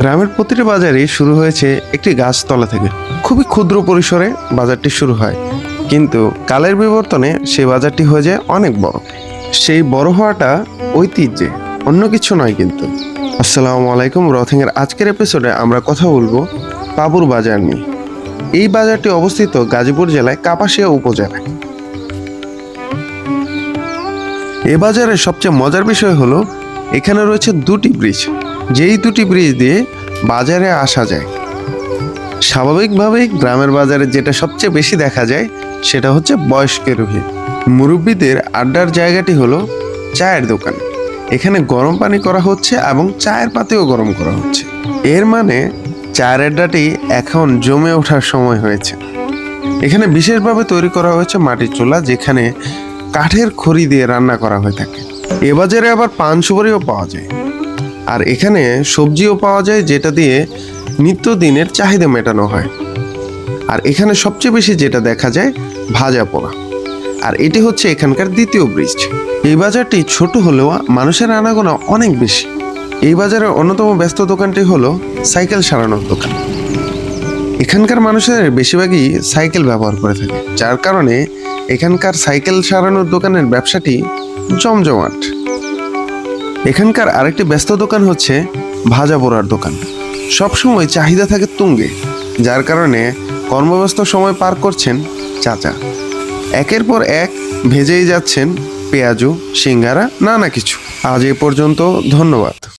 গ্রামের প্রতিটি বাজারই শুরু হয়েছে একটি গাছতলা থেকে। খুবই ক্ষুদ্র পরিসরে বাজারটি শুরু হয়। কিন্তু কালের বিবর্তনে সেই বাজারটি হয়ে যায় অনেক বড়। সেই বড় হওয়াটা ঐতিহ্যে, অন্য কিছু নয় কিন্তু। আসসালামু আলাইকুম রথিংয়ের আজকের এপিসোডে আমরা কথা বলব পাবুর বাজার নিয়ে। এই বাজারটি অবস্থিত গাজীপুর জেলায় কাপাসিয়া উপজেলায়। এ বাজারের সবচেয়ে মজার বিষয় হলো, এখানে রয়েছে দুটি ব্রিজ। যেই দুটি ব্রিজ দিয়ে বাজারে আসা যায়। স্বাভাবিকভাবেই গ্রামের বাজারে যেটা সবচেয়ে বেশি দেখা যায়, সেটা হচ্ছে বয়স্ক ভিড় মুরব্বীদের আড্ডার জায়গাটি হলো চায়ের দোকান। এখানে গরম পানি করা হচ্ছে এবং চায়ের পাতিও গরম করা হচ্ছে। এর মানে চায়ের আড্ডাটি এখন জমে ওঠার সময় হয়েছে। এখানে বিশেষভাবে তৈরি করা হয়েছে মাটির চুলা, যেখানে কাঠের খড়ি দিয়ে রান্না করা হয়ে থাকে। এ বাজারে আবার পান সুপারিও পাওয়া যায়। আর এখানে সবজিও পাওয়া যায়, যেটা দিয়ে নিত্যদিনের চাহিদা মেটানো হয়। আর এখানে সবচেয়ে বেশি যেটা দেখা যায়, ভাজা পোড়া। আর এটি হচ্ছে এখানকার দ্বিতীয় ব্রিজ। এই বাজারটি ছোট হলেও মানুষের আনাগোনা অনেক বেশি। এই বাজারের অন্যতম ব্যস্ত দোকানটি হলো সাইকেল সারানোর দোকান। এখানকার মানুষের বেশিরভাগই সাইকেল ব্যবহার করে থাকে, যার কারণে এখানকার সাইকেল সারানোর দোকানের ব্যবসাটি জমজমাট। এখানকার আরেকটি ব্যস্ত দোকান হচ্ছে ভাজা পোড়ার দোকান। সবসময় চাহিদা থাকে তুঙ্গে, যার কারণে কর্মব্যস্ত সময় পার করছেন চাচা। একের পর এক ভেজেই যাচ্ছেন পেঁয়াজু, সিঙ্গারা, নানা কিছু। আজ এ পর্যন্ত ধন্যবাদ।